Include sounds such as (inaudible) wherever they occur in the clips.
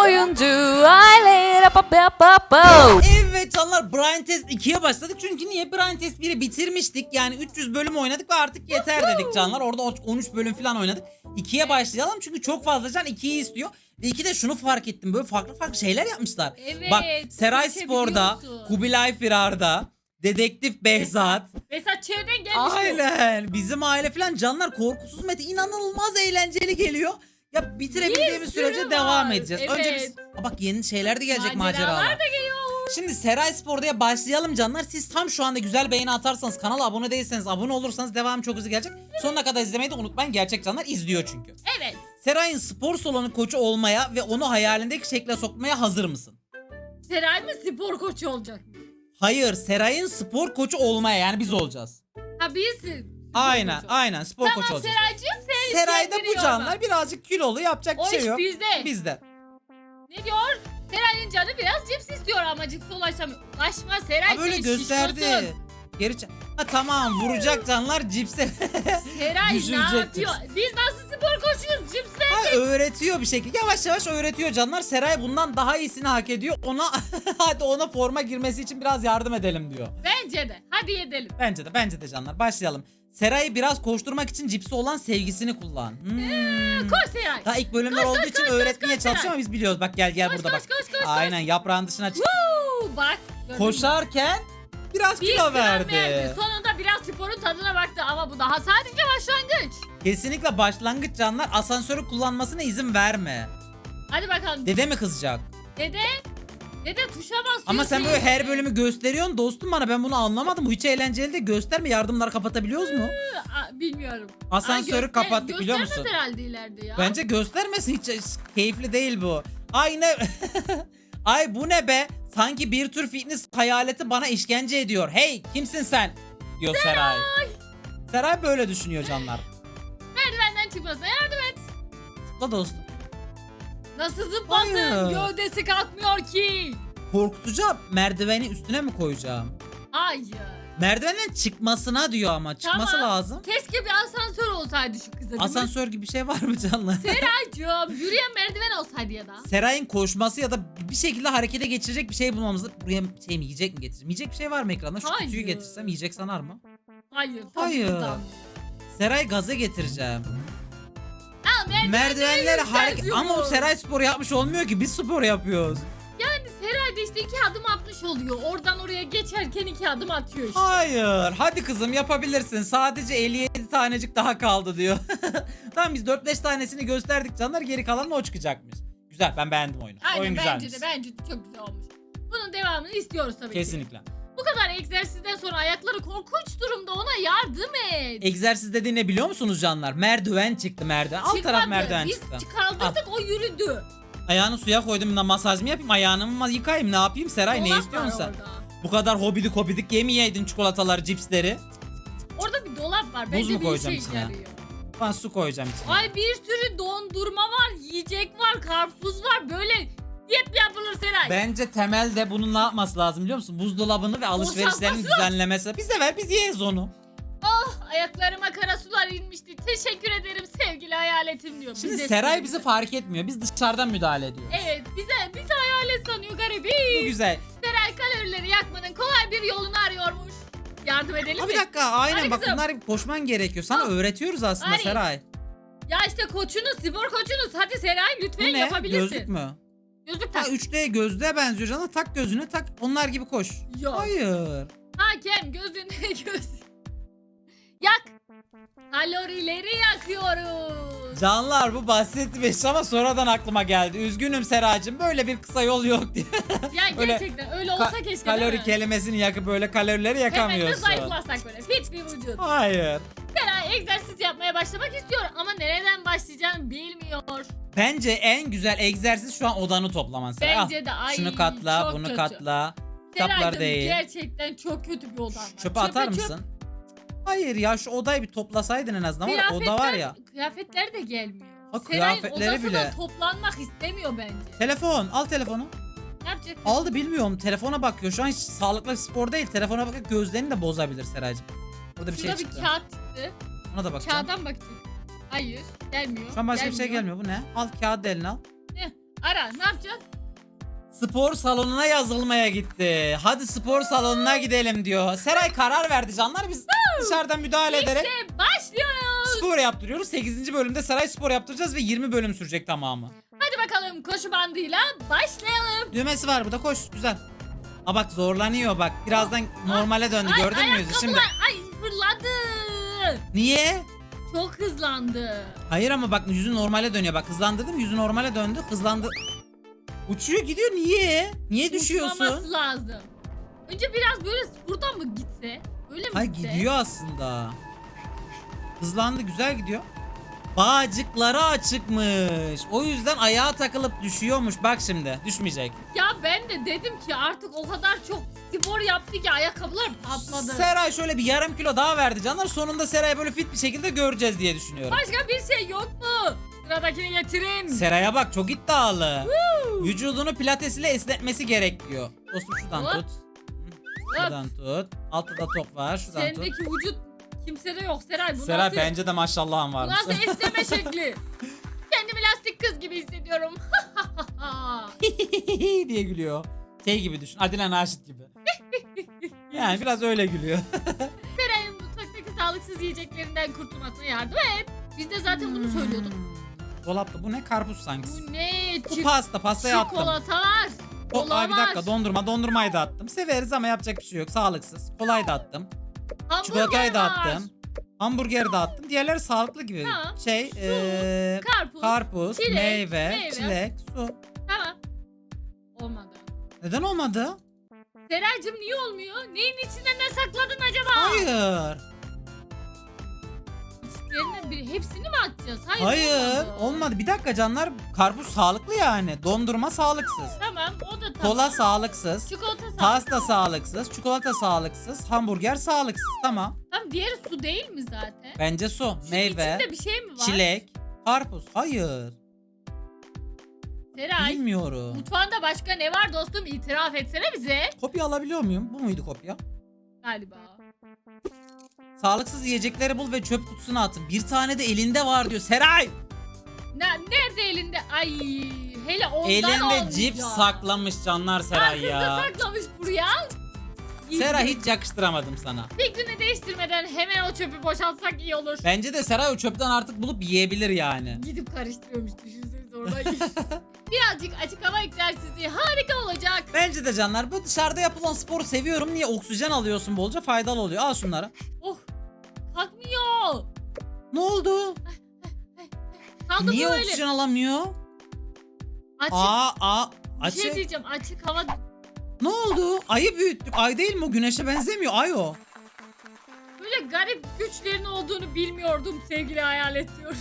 oyuncu aile. Evet canlar Brian Test 2'ye başladık. Çünkü niye? Brian Test 1'i bitirmiştik. Yani 300 bölüm oynadık ve artık yeter dedik canlar. Orada 13 bölüm falan oynadık. 2'ye başlayalım çünkü çok fazla can 2'yi istiyor. Ve 2'de şunu fark ettim. Böyle farklı farklı şeyler yapmışlar. Evet, Bak Seray Spor'da seçebiliyorsun. Kubilay Firar'da Dedektif Behzat. Mesela çevreden gelmiş bu. Aynen. Bizim aile falan canlar korkusuz. Mete inanılmaz eğlenceli geliyor ya bitirebildiğimiz Bir sürece sürü devam var, edeceğiz. evet. Önce biz Aa, bak yeni şeyler de gelecek Maceralar maceralar. da geliyor. Şimdi Seray Spor'da başlayalım canlar. Siz tam şu anda güzel beğeni atarsanız, kanala abone değilseniz, abone olursanız devam çok hızlı gelecek. Sonuna kadar izlemeyi de unutmayın. Gerçek canlar izliyor çünkü. Evet. Seray'ın spor salonu koçu olmaya ve onu hayalindeki şekle sokmaya hazır mısın? Seray mı spor koçu olacak? Hayır, Seray'ın spor koçu olmaya yani biz olacağız. Ha biz Aynen, aynen spor Tamam koçu olacağız. Seraycığım Seray'da bu canlar ama. birazcık kilolu yapacak bir O şey iş yok. bizde. Bizde. Ne diyor? Seray'ın canı biraz cips istiyor ama cipse ulaşamıyor. Ulaşma Seray Ha böyle sen gösterdi. şişkosun. Geri ç- Ha tamam vuracak canlar cipse. Seray (laughs) ne yapıyor? Biz nasıl spor koçuyuz? Cips ver. Ha, öğretiyor bir şekilde. Yavaş yavaş öğretiyor canlar. Seray bundan daha iyisini hak ediyor. Ona (laughs) hadi ona forma girmesi için biraz yardım edelim diyor. Bence de. Hadi yedelim. Bence de bence de canlar. Başlayalım. Seray'ı biraz koşturmak için cipsi olan sevgisini kullan. Hmm. Koş Seray. Daha ilk bölümler Koş, olduğu koş, için koş, öğretmeye koş, çalışıyor ama biz biliyoruz. Bak gel gel Koş, burada koş, bak. koş, koş, koş. Aynen yaprağın dışına çık. Woo, Bak. Koşarken biraz Bir kilo gram verdi. Sonunda biraz sporun tadına baktı ama bu daha sadece başlangıç. Kesinlikle başlangıç canlar asansörü kullanmasına izin verme. Hadi bakalım. Dede mi kızacak? Dede. Dede tuşa basıyor. Ama sen böyle her bölümü gösteriyorsun dostum bana ben bunu anlamadım. Bu hiç eğlenceli de gösterme yardımları kapatabiliyoruz mu? Aa, bilmiyorum. Asansörü Ay, göster- kapattık biliyor musun? Göstermez herhalde ileride ya. Bence göstermesin hiç, hiç keyifli değil bu. Ay ne? (laughs) Ay bu ne be? Sanki bir tür fitness hayaleti bana işkence ediyor. Hey kimsin sen? Diyor Seray. Seray böyle düşünüyor canlar. Merdivenden çıkmasına yardım et. La dostum. Nasıl zıplasın? Hayır. Gövdesi kalkmıyor ki. Korkutacağım. Merdiveni üstüne mi koyacağım? Hayır. Merdivenden çıkmasına diyor ama. Çıkması Tamam. lazım. Keşke bir asansör olsaydı şu kıza. değil mi? Asansör gibi bir şey var mı canlar? Seraycığım yürüyen merdiven olsaydı ya da. Seray'ın koşması ya da bir şekilde harekete geçirecek bir şey bulmamız. Buraya şey mi yiyecek mi getireceğim? Yiyecek bir şey var mı ekranda? Şu Hayır. kutuyu getirsem yiyecek sanar mı? Hayır. tabii Hayır. kızdan. Seray gaza getireceğim. Ha, merdivenleri Merdivenler hareket ama o Seray spor yapmış olmuyor ki biz spor yapıyoruz. Yani Seray işte iki adım atmış oluyor. Oradan oraya geçerken iki adım atıyor işte. Hayır. Hadi kızım yapabilirsin. Sadece 57 tanecik daha kaldı diyor. (laughs) tamam biz 4-5 tanesini gösterdik canlar geri kalanı o çıkacakmış. Güzel ben beğendim oyunu. Aynen Oyun bence güzelmiş. de bence de çok güzel olmuş. Bunun devamını istiyoruz tabii ki. Kesinlikle. Kadar egzersizden sonra ayakları korkunç durumda ona yardım et. Egzersiz dediği ne biliyor musunuz canlar? Merdiven çıktı merdiven. Alt taraf merdiven Biz çıktı. kaldırdık o yürüdü. Ayağını suya koydum da masaj mı yapayım? Ayağını mı yıkayayım? Ne yapayım Seray? ne Dolap istiyorsun var sen? Orada. Bu kadar hobidik hobidik yemeyeydin çikolataları, cipsleri. orada bir dolap var. Buz Bence mu bir koyacağım şey içine? yarıyor. Ben su koyacağım içine. Ay bir sürü dondurma var, yiyecek var, karpuz var. Böyle mi yapılır Seray? Bence temelde bunun ne yapması lazım biliyor musun? Buzdolabını ve alışverişlerini Boşaltması düzenlemesi. Bize ver biz yeriz onu. Oh ayaklarıma kara sular inmişti. Teşekkür ederim sevgili hayaletim diyor. Şimdi Bize Seray söyledi. bizi fark etmiyor. Biz dışarıdan müdahale ediyoruz. Evet bize bizi hayalet sanıyor Bu garibim. güzel. Seray kalorileri yakmanın kolay bir yolunu arıyormuş. Yardım edelim Ha mi? bir dakika aynen Hadi bak kızım. bunlar koşman gerekiyor. Sana Al. öğretiyoruz aslında Hadi. Seray. Ya işte koçunuz, spor koçunuz. Hadi Seray Bu lütfen ne? yapabilirsin. Gözlük mü? Gözlük Ha. 3D gözlüğe benziyor canım. Tak gözünü tak. Onlar gibi koş. Yok. Hayır. Hakem gözüne (laughs) göz. Yak. Kalorileri yakıyoruz. Canlar bu bahsetmiş ama sonradan aklıma geldi. Üzgünüm Seracığım böyle bir kısa yol yok diye. (laughs) Ya Öyle gerçekten öyle olsa Ka- keşke değil kalori mi? kelimesini yakıp böyle kalorileri Hemen de yakamıyorsun. zayıflasak böyle fit bir vücut. Hayır. Egzersiz yapmaya başlamak istiyor ama nereden başlayacağını bilmiyor. Bence en güzel egzersiz şu an odanı toplaman Seray. Al, Bence de ay Şunu katla, çok bunu kötü. katla. Kitaplar Seray'cığım değil. gerçekten çok kötü bir odan var. Çöpe atar çöp. mısın? Hayır ya şu odayı bir toplasaydın en azından. Var ya, Kıyafetler, oda var ya. Kıyafetler de gelmiyor. Ha, Seray'ın kıyafetleri odası bile. toplanmak istemiyor bence. Telefon al telefonu. Ne yapacak? Aldı bilmiyorum telefona bakıyor. Şu an hiç sağlıklı bir spor değil. Telefona bakıp gözlerini de bozabilir Seraycığım. Burada bir Şurada şey bir çıktı. kağıt çıktı. Ona da bakacağım. Kağıdan bakacak. Hayır gelmiyor. Şu an başka bir şey gelmiyor. Bu ne? Al kağıdı eline al. Ne? Ara ne yapacaksın? Spor salonuna yazılmaya gitti. Hadi spor salonuna gidelim diyor. Seray karar verdi canlar biz dışarıdan müdahale ederek İşte başlıyoruz. spor yaptırıyoruz. 8. bölümde Seray spor yaptıracağız ve 20 bölüm sürecek tamamı. Hadi bakalım koşu bandıyla başlayalım. Düğmesi var burada koş güzel. Aa bak zorlanıyor bak. Birazdan normale döndü Ay, gördün mü yüzü? ayakkabılar- Şimdi Ay fırladı. Niye? Çok hızlandı. Hayır ama bak yüzü normale dönüyor. Bak hızlandırdım yüzü normale döndü. Hızlandı. Uçuyor gidiyor niye? Niye düşüyorsun? Uçmaması lazım. Önce biraz böyle buradan mı gitse? Öyle mi Hayır gitse? gidiyor aslında. Hızlandı güzel gidiyor. Bağcıkları açıkmış. O yüzden ayağa takılıp düşüyormuş. Bak şimdi düşmeyecek. Ya ben de dedim ki artık o kadar çok spor yaptı ki ayakkabılar patladı. Seray şöyle bir yarım kilo daha verdi canlar. Sonunda Seray'ı böyle fit bir şekilde göreceğiz diye düşünüyorum. Başka bir şey yok mu? Sıradakini getirin. Seray'a bak çok iddialı. Vücudunu pilates ile esnetmesi gerekiyor. Dostum şuradan Hop. tut. Şuradan tut. Altta da top var. Şuradan tut. Sendeki vücut kimsede yok Seray. Bu Seray nasıl, bence de maşallahın bu varmış. nasıl esneme (laughs) şekli? Kendimi lastik kız gibi hissediyorum. (laughs) (laughs) diye gülüyor. Şey gibi düşün. Adile Naşit gibi. Yani biraz öyle gülüyor. (laughs) Seray'ın mutfaktaki sağlıksız yiyeceklerinden kurtulmasına yardım et. Biz de zaten bunu söylüyorduk. Dolapta bu ne? Karpuz sanki. Bu ne? Bu pasta. Pastayı attım. çikolatalar. O, ay bir Olamaz. dakika dondurma. Dondurmayı da attım. Severiz ama yapacak bir şey yok. Sağlıksız. Kolay da attım. Hamburger Çikolatayı da var. attım. Hamburgeri de attım. Diğerleri sağlıklı gibi. Tamam. Şey, Su, eee, Karpuz. karpuz, çilek, meyve, meyve. çilek, su. Tamam. Olmadı. Neden olmadı? Seraycığım niye olmuyor? Neyin içine ne sakladın acaba? Hayır. İçlerinden biri. Hepsini mi atacağız? Hayır. Hayır. olmadı. Olmadı. Bir dakika canlar. Karpuz sağlıklı yani. Dondurma sağlıksız. Tamam o da tamam. Kola sağlıksız. Çikolata sağlıklı. Pasta sağlıksız. Çikolata sağlıksız. Hamburger sağlıksız. Tamam. Tamam diğeri su değil mi zaten? Bence su, Şunun meyve, içinde bir şey mi var? çilek, karpuz. Hayır. Seray. Bilmiyorum. Mutfağında başka ne var dostum? İtiraf etsene bize. Kopya alabiliyor muyum? Bu muydu kopya? Galiba. Sağlıksız yiyecekleri bul ve çöp kutusuna atın. Bir tane de elinde var diyor. Seray! Ne, nerede elinde? Ay hele ondan Elinde olmuş cips ya. saklamış canlar Seray Arkasında ya. saklamış buraya. Seray hiç yakıştıramadım sana. Fikrini değiştirmeden hemen o çöpü boşaltsak iyi olur. Bence de Seray o çöpten artık bulup yiyebilir yani. Gidip karıştırıyormuş düşünsenize oradan. (laughs) Birazcık açık hava egzersizi harika olacak. Bence de canlar bu dışarıda yapılan sporu seviyorum. Niye oksijen alıyorsun bolca faydalı oluyor. Al şunları. Oh kalkmıyor. Ne oldu? Kaldı Niye böyle. oksijen alamıyor? Açık. Aa aa bir şey açık. diyeceğim açık hava. Ne oldu? Ayı büyüttük. Ay değil mi o? Güneşe benzemiyor. Ay o. Böyle garip güçlerin olduğunu bilmiyordum sevgili hayalet diyor.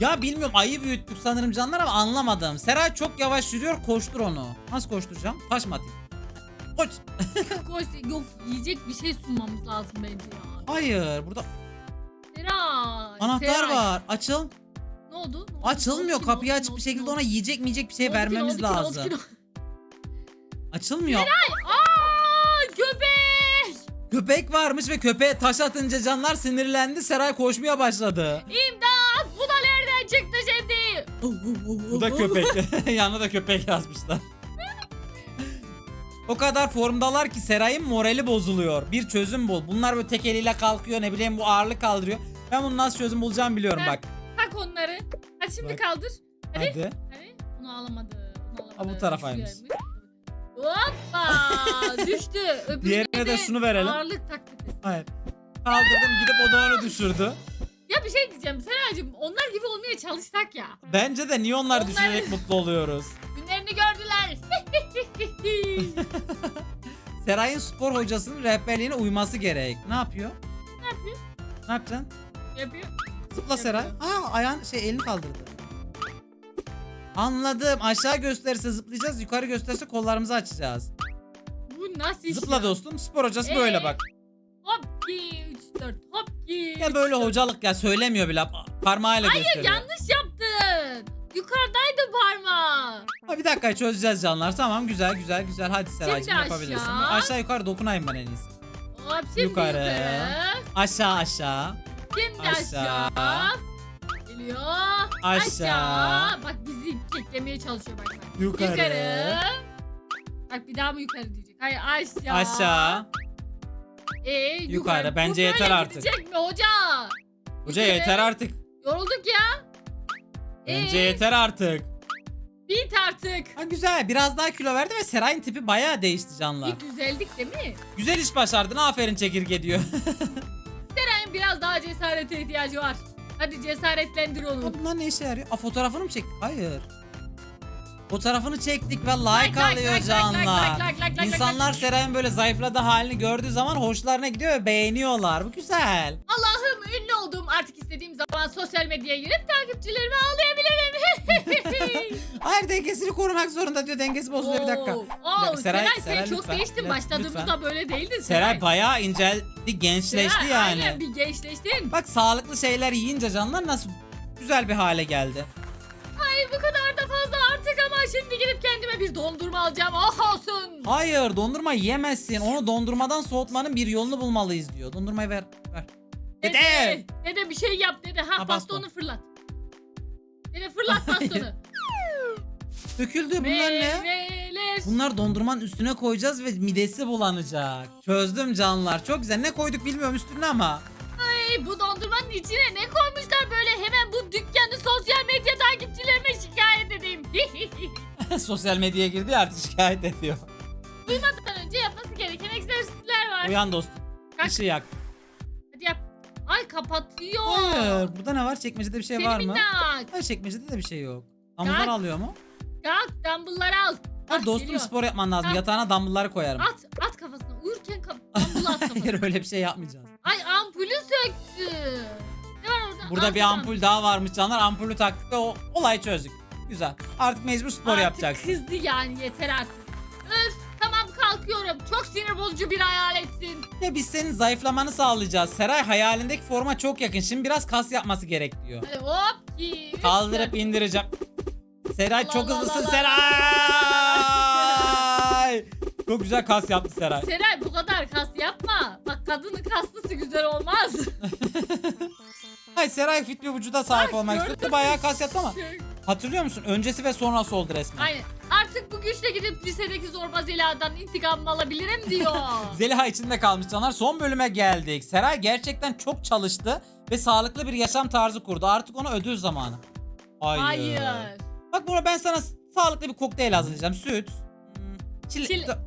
Ya bilmiyorum ayı büyüttük sanırım canlar ama anlamadım. Seray çok yavaş yürüyor koştur onu. Nasıl koşturacağım? Taş mı atayım? Koş. (laughs) Koş, yok yiyecek bir şey sunmamız lazım bence ya. Hayır burada Seray. anahtar Seray. var. Açıl. Ne oldu? Ne oldu? Açılmıyor. Oldu? Kapıyı Ne açık oldu? bir şekilde oldu? ona yiyecek mi yiyecek bir şey Oldu vermemiz oldu oldu lazım. ki. Açılmıyor. Aa köpek. Köpek varmış ve köpeğe taş atınca canlar sinirlendi. Seray koşmaya başladı. İmdat Bu da köpek. (laughs) (laughs) Yanına da köpek yazmışlar. O kadar formdalar ki Seray'ın morali bozuluyor. Bir çözüm bul. Bunlar böyle tek eliyle kalkıyor ne bileyim bu ağırlık kaldırıyor. Ben bunu nasıl çözüm bulacağım biliyorum bak. Tak onları. Hadi şimdi Bak. kaldır. Hadi. Hadi. Hadi. Bunu alamadı. Bunu alamadı. Ha, bu tarafaymış. Düşüyormuş. Hoppa (laughs) düştü. Öbürüne Diğerine de şunu verelim. Ağırlık taktık. Hayır. Kaldırdım gidip o da onu düşürdü. Ya bir şey diyeceğim Seracığım onlar gibi olmaya çalışsak ya. Bence de niye onlar Onlar- düşünerek mutlu oluyoruz. (laughs) Günlerini gördüler. (laughs) Seray'ın spor hocasının rehberliğine uyması gerek. Ne yapıyor? ne yapıyor? Ne yapacaksın? Yapıyor. Zıpla Seray. Aa ayağın şey elini kaldırdı. Anladım. Aşağı gösterirse zıplayacağız. Yukarı gösterirse kollarımızı açacağız. Bu nasıl iş Zıpla ya? dostum. Spor hocası Ee? böyle bak. Hop ki 3 4 hop. Ya böyle hocalık ya söylemiyor bile. Parmağıyla Hayır gösteriyor. yanlış yaptın. Yukarıdaydı parmağı. Ha, bir dakika çözeceğiz canlar. Tamam güzel güzel güzel. Hadi Seraycığım Şimdi yapabilirsin. aşağı. Aşağı yukarı dokunayım ben en iyisi. Hop şimdi Yukarı. yukarı. Aşağı aşağı. Şimdi Aşağı. aşağı. geliyor. Aşağı. Bak bizi keklemeye çalışıyor bak. bak. Yukarı. Bak bir daha mı yukarı diyecek? Hayır aşağı. Aşağı. Ee, yukarı. Yukarı. Bence Bu yeter böyle artık. gidecek mi hoca? Hoca Yukarı. yeter artık. Yorulduk ya. Bence Ee, yeter artık. Bit artık. Ha güzel. Biraz daha kilo verdi ve Seray'ın tipi bayağı değişti canlar. Bir düzeldik değil mi? Güzel iş başardın. Aferin çekirge diyor. (laughs) Seray'ın biraz daha cesarete ihtiyacı var. Hadi cesaretlendir onu. Bunlar ne işe yarıyor? Aa fotoğrafını mı çektik? Hayır. Fotoğrafını çektik ve like, Like, like, alıyor like, like, canlar. like, like, like, like, İnsanlar like. Seray'ın böyle zayıfladığı halini gördüğü zaman hoşlarına gidiyor ve beğeniyorlar. Bu güzel. Allah'ım ünlü olduğum artık istediğim zaman sosyal medyaya girip takipçilerimi ağlayabilirim. (laughs) Hayır dengesini korumak zorunda diyor. Dengesi bozuluyor bir dakika. Oo, oo, dakika, Seray, sen Seray çok lütfen. değiştin. Lütfen, Başladığımızda lütfen. böyle değildin Seray bayağı inceldi, gençleşti Seray, yani. Aynen bir gençleştin. Bak sağlıklı şeyler yiyince canlar nasıl güzel bir hale geldi. Ay bu kadar şimdi gidip kendime bir dondurma alacağım. Oh olsun. Hayır dondurma yiyemezsin. Onu dondurmadan soğutmanın bir yolunu bulmalıyız diyor. Dondurmayı ver. Ver. Dede! Dede bir şey yap dede. Ha, Ha, bastonu baston. fırlat. Dede fırlat (laughs) bastonu. Döküldü bunlar ne? Meyveler. Bunlar dondurmanın üstüne koyacağız ve midesi bulanacak. Çözdüm canlar. Çok güzel. Ne koyduk bilmiyorum üstüne ama. Ay, bu dondurmanın içine ne koymuşlar böyle hemen bu dükkanı sosyal medya. (laughs) Sosyal medyaya girdi ya artık şikayet ediyor. Uyumadan önce yapması gereken egzersizler var. Uyan dostum. Kalk. Işığı yak. Hadi yap. Ay kapatıyor. Hayır. Burada ne var? Çekmecede bir şey Seni var mı? minnak. Hayır çekmecede de bir şey yok. Dumbbell'lar Kalk. alıyor mu? Kalk dumbbellları al. Ha, Ah, dostum geliyor. spor yapman lazım. Ha. Yatağına dumbbell'ları koyarım. At, at kafasına. Uyurken kaf dumbbell at (laughs) kafasına. Hayır öyle bir şey yapmayacağız. Ay ampulü söktü. Ne var orada? Burada bir ampul daha varmış canlar. Ampulü taktık ve o olayı çözdük. Güzel. Artık mecbur spor Artık yapacaksın. kızdı yani yeter artık. Öf tamam kalkıyorum. Çok sinir bozucu bir hayal etsin. Ya biz senin zayıflamanı sağlayacağız. Seray hayalindeki forma çok yakın. Şimdi biraz kas yapması gerek diyor. Hadi hop ki. Kaldırıp indireceğim. Seray Allah çok Allah hızlısın Allah. Seray. çok güzel kas yaptı Seray. Seray bu kadar kas yapma. Bak kadının kaslısı güzel olmaz. (laughs) Hayır Seray fit bir vücuda sahip Ay, olmak istiyordu. Bayağı kas yaptı ama. Hatırlıyor musun? Öncesi ve sonrası oldu resmen. Aynen. Artık bu güçle gidip lisedeki zorba Zeliha'dan intikamımı alabilirim diyor. (laughs) Zeliha içinde kalmış canlar. Son bölüme geldik. Seray gerçekten çok çalıştı ve sağlıklı bir yaşam tarzı kurdu. Artık ona ödül zamanı. Hayır. Hayır. Bak buna ben sana sağlıklı bir kokteyl hazırlayacağım. Süt. hmm, Çile- Çile-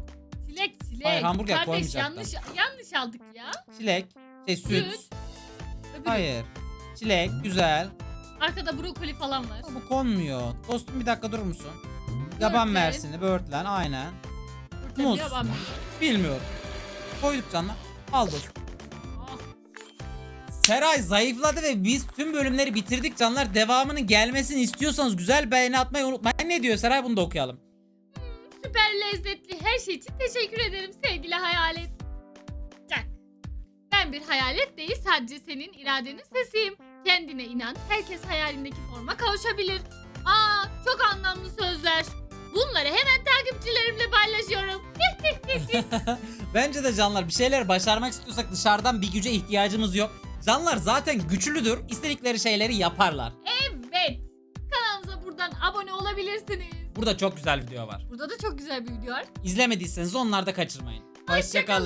Çilek çilek. Hayır, hamburger Kardeş koymayacaktım. yanlış yanlış aldık ya. çilek. Şey süt. Süt. Öbürü. Hayır. Çilek. Güzel. Arkada brokoli falan var. Bu konmuyor. Dostum bir dakika durur musun? Yaban Böğürtlen. mersini, böğürtlen aynen. Burada Muz. var. Bilmiyorum. Koyduk canlar. Al dostum. Ah, Seray zayıfladı ve biz tüm bölümleri bitirdik canlar. Devamının gelmesini istiyorsanız güzel beğeni atmayı unutmayın. Ne diyor Seray bunu da okuyalım. Süper lezzetli her şey için teşekkür ederim sevgili hayalet. Jack. Ben bir hayalet değil sadece senin iradenin sesiyim. Kendine inan herkes hayalindeki forma kavuşabilir. Aa çok anlamlı sözler. Bunları hemen takipçilerimle paylaşıyorum. (laughs) Bence de canlar bir şeyler başarmak istiyorsak dışarıdan bir güce ihtiyacımız yok. Canlar zaten güçlüdür. İstedikleri şeyleri yaparlar. Evet. Kanalımıza buradan abone olabilirsiniz. Burada çok güzel video var. Burada da çok güzel bir video var. İzlemediyseniz onları da kaçırmayın. Hoşça kalın. Hoşçakalın.